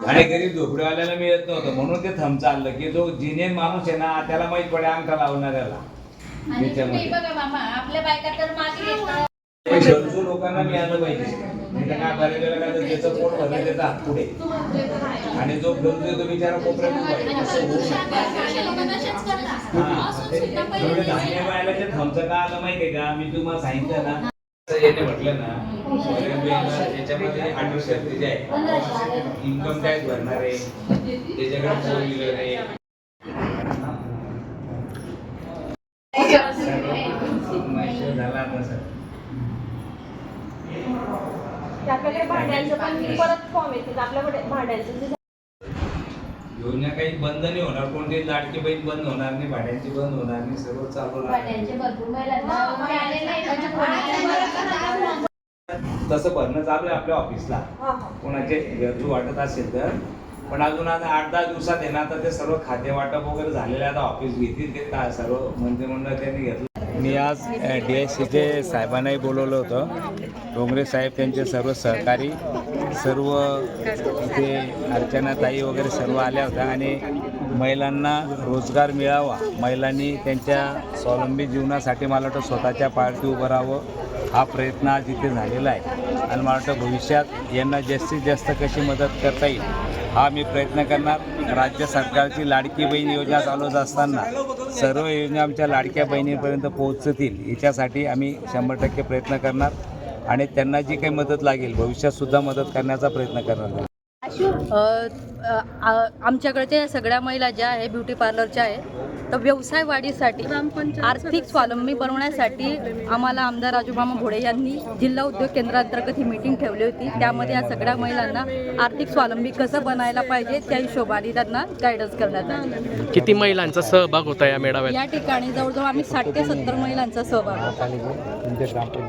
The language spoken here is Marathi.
आणि गरीब झोपडीवाल्याला मिळत नव्हतं. म्हणून ते थंब चाललं की जो जिनेन माणूस आहे ना त्याला माहीत पडे अंगठा लावणाऱ्याला. आणि तुम्ही त्याच्यामध्ये. बघा मामा आपल्या बायका तर मागे येतात ते गरजू लोकांना मिळालं पाहिजे. नाही तर काय बऱ्याच वेळेला काय तर ज्याचं पोट भरलं त्याचा हात पुढे. आणि जो गरजू तो बिचारा कोपऱ्यात उभा आहे. होऊ. हा, ते- धान्य मिळायला ते थंबचं का आलं माहितीये का? मी तुम्हाला सांगितलं ना. याने म्हटलं ना त्याच्यामध्ये अठरा शर्ती जे आहे इन्कम टॅक्स भरणार आहे त्याच्याकडे फोर व्हीलर आहे सर्व झाला आता सर. आपल्याकडे भाड्यांचं पण परत फॉर्म येतील. आपल्याकडे भाड्यांचं जे योजना काही बंद नाही होणार. कोणती लाडकी बहीण बंद होणार नाही भाड्यांची बंद होणार नाही सर्व चालू राहणार भाड्यांचे भरपूर महिलांना मिळालेले आहे. म्हणजे कोणाच्या तसं भरणं चालू आहे आपल्या ऑफिसला. हा हा. कोणाचे गरजू वाटत असेल तर. पण अजून आता आठ दहा दिवसात ना आता ते सर्व खाते वाटप वगैरे झालेले आता ऑफिस घेतील ते सर्व मंत्रिमंडळ त्यांनी घेतलं. मी आज डी आय सीचे साहेबांनाही बोलवलं होतं. डोंगरे साहेब त्यांचे सर्व सहकारी सर्व इथे अर्चनाताई वगैरे सर्व आल्या होत्या. आणि महिलांना रोजगार मिळावा. महिलांनी त्यांच्या स्वावलंबी जीवनासाठी मला वाटतं स्वतःच्या पायावरती उभं राहावं. हा प्रयत्न आज इथे झालेला आहे. आणि मला वाटतं भविष्यात यांना जास्तीत जास्त कशी मदत करता येईल हा मी प्रयत्न करणार. राज्य सरकारची लाडकी बहीण योजना चालवत असताना सर्व योजना आमच्या लाडक्या बहिणीपर्यंत पोहोचतील याच्यासाठी आम्ही शंभर टक्के प्रयत्न करणार. आणि त्यांना जी काही मदत लागेल भविष्यातसुद्धा मदत करण्याचा प्रयत्न करणार. आमच्याकडच्या सगळ्या महिला ज्या आहे ब्युटी पार्लरच्या आहे तर व्यवसाय वाढीसाठी आर्थिक स्वावलंबी बनवण्यासाठी आम्हाला आमदार राजूमामा भोडे यांनी जिल्हा उद्योग केंद्रांतर्गत ही मीटिंग ठेवली होती. त्यामध्ये या सगळ्या महिलांना आर्थिक स्वावलंबी कसं बनायला पाहिजे त्या हिशोबाने त्यांना गायडन्स करण्यात आले. किती महिलांचा सहभाग होता या मेळाव्यात? या ठिकाणी जवळजवळ आम्ही साठ ते सत्तर महिलांचा सहभाग होता.